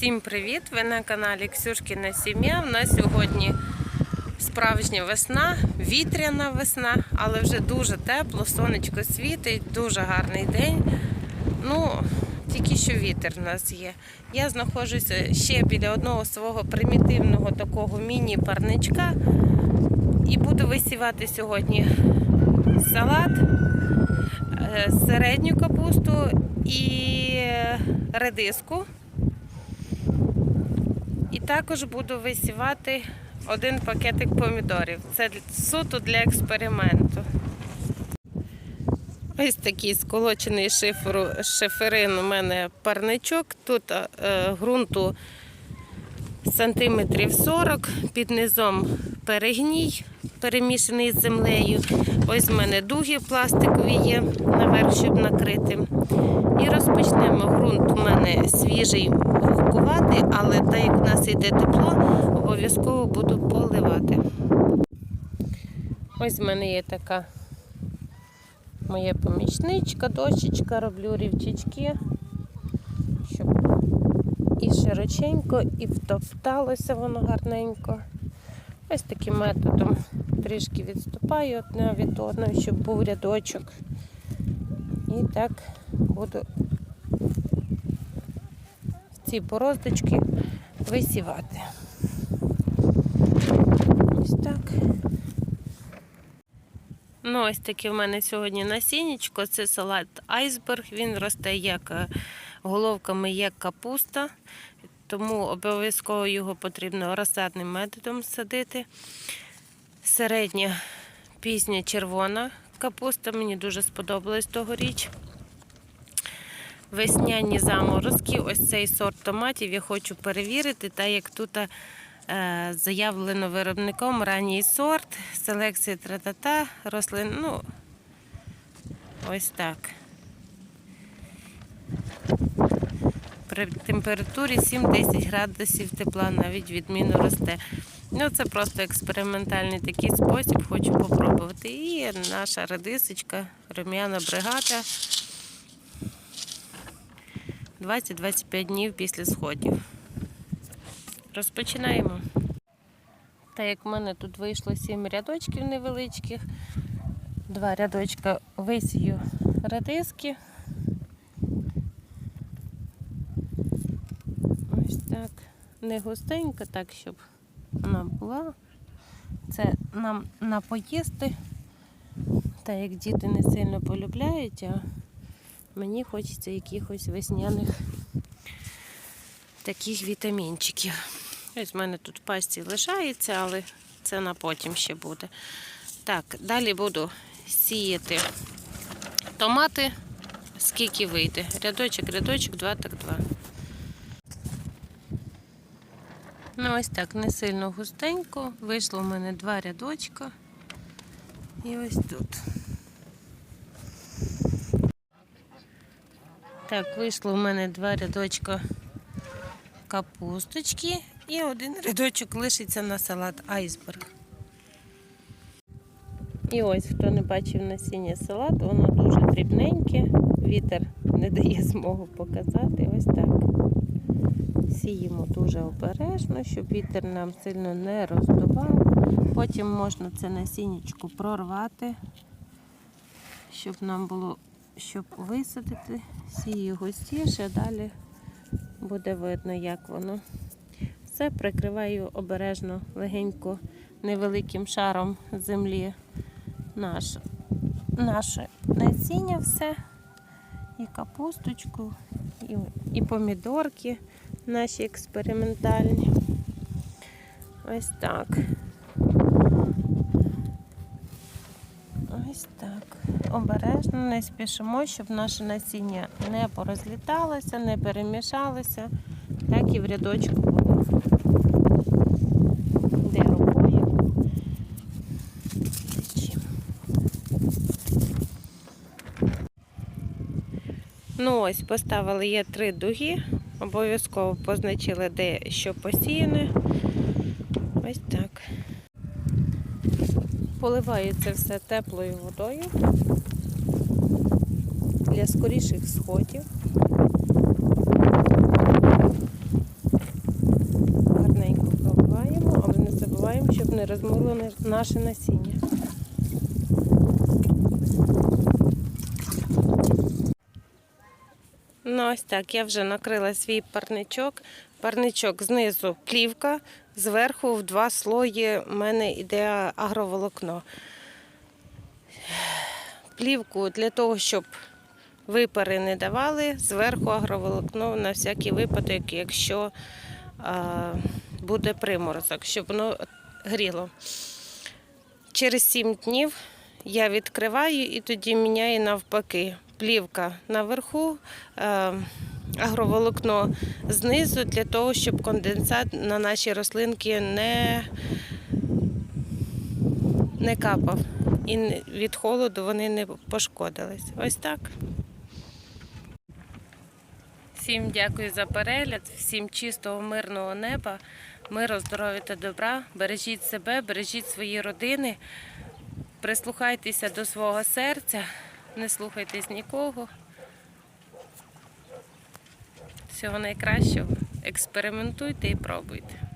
Всім привіт! Ви на каналі Ксюшкіна Сім'я. У нас сьогодні справжня весна, вітряна весна, але вже дуже тепло, сонечко світить, дуже гарний день. Ну, тільки що вітер у нас є. Я знаходжуся ще біля одного свого примітивного такого міні-парничка і буду висівати сьогодні салат, е, середню капусту і редиску. І також буду висівати один пакетик помідорів. Це суто для експерименту. Ось такий сколочений шиферу, шиферин у мене парничок. Тут е, ґрунту сантиметрів 40, під низом перегній, перемішаний з землею. Ось в мене дуги пластикові є наверх, щоб накрити. І розпочнемо. Ґрунт у мене свіжий, вогкуватий, але так як в нас йде тепло, обов'язково буду поливати. Ось в мене є така моя помічничка, дощечка, роблю рівчачки, щоб і широченько, і втопталося воно гарненько. Ось таким методом трішки відступаю одне від одного, щоб був рядочок. І так буду ці бороздочки висівати. Ось так. Ну, ось таке в мене сьогодні насіннячко. Це салат айсберг. Він росте як е, головками, як капуста, тому обов'язково його потрібно розсадним методом садити. Середня пізня червона капуста. Мені дуже сподобалась тогоріч. Весняні заморозки. Ось цей сорт томатів я хочу перевірити, так як тут е, заявлено виробником ранній сорт, селекція тратата, рослин. Ну, ось так. При температурі 7-10 градусів тепла навіть відмінно росте. Ну, це просто експериментальний такий спосіб, хочу попробувати. І наша редисочка, рум'яна бригада. 20-25 днів після сходів. Розпочинаємо. Так як в мене тут вийшло 7 рядочків невеличких, два рядочка висію редиски. Ось так. Не густенько, так, щоб вона була. Це нам на поїсти. Так як діти не сильно полюбляють, а мені хочеться якихось весняних таких вітамінчиків. Ось в мене тут в пасті лишається, але це на потім ще буде. Так, далі буду сіяти томати, скільки вийде. Рядочок, рядочок, два, так два. Ну, ось так, не сильно густенько. Вийшло в мене два рядочка. І ось тут. Так, вийшло в мене два рядочка капусточки і один рядочок лишиться на салат айсберг. І ось, хто не бачив насіння салату, воно дуже дрібненьке, вітер не дає змогу показати. Ось так. Сіємо дуже обережно, щоб вітер нам сильно не роздував. Потім можна це насіннячко прорвати, щоб нам було, щоб висадити, сію густіше, а далі буде видно, як воно. Все прикриваю обережно, легенько, невеликим шаром землі наш, наше насіння все. І капусточку, і, і помідорки наші експериментальні. Ось так. Ось так. Обережно не спішимо, щоб наше насіння не порозліталося, не перемішалося, так і в рядочку було. Де рукою. Ну ось, поставили є три дуги, обов'язково позначили, де що посіяне. Ось так. Поливаю це все теплою водою для скоріших сходів. Гарненько вкопаємо, але не забуваємо, щоб не розмогло наше насіння. Ну ось так, я вже накрила свій парничок. Парничок знизу плівка, зверху в два слої в мене йде агроволокно. Плівку для того, щоб випари не давали, зверху агроволокно на всякий випадок, якщо буде приморозок, щоб воно гріло. Через 7 днів я відкриваю і тоді міняю навпаки. Плівка наверху, е, агроволокно знизу для того, щоб конденсат на наші рослинки не, не капав. І від холоду вони не пошкодились. Ось так. Всім дякую за перегляд, всім чистого, мирного неба, миру, здоров'я та добра. Бережіть себе, бережіть свої родини, прислухайтеся до свого серця, не слухайтесь нікого. Всього найкращого. Експериментуйте і пробуйте.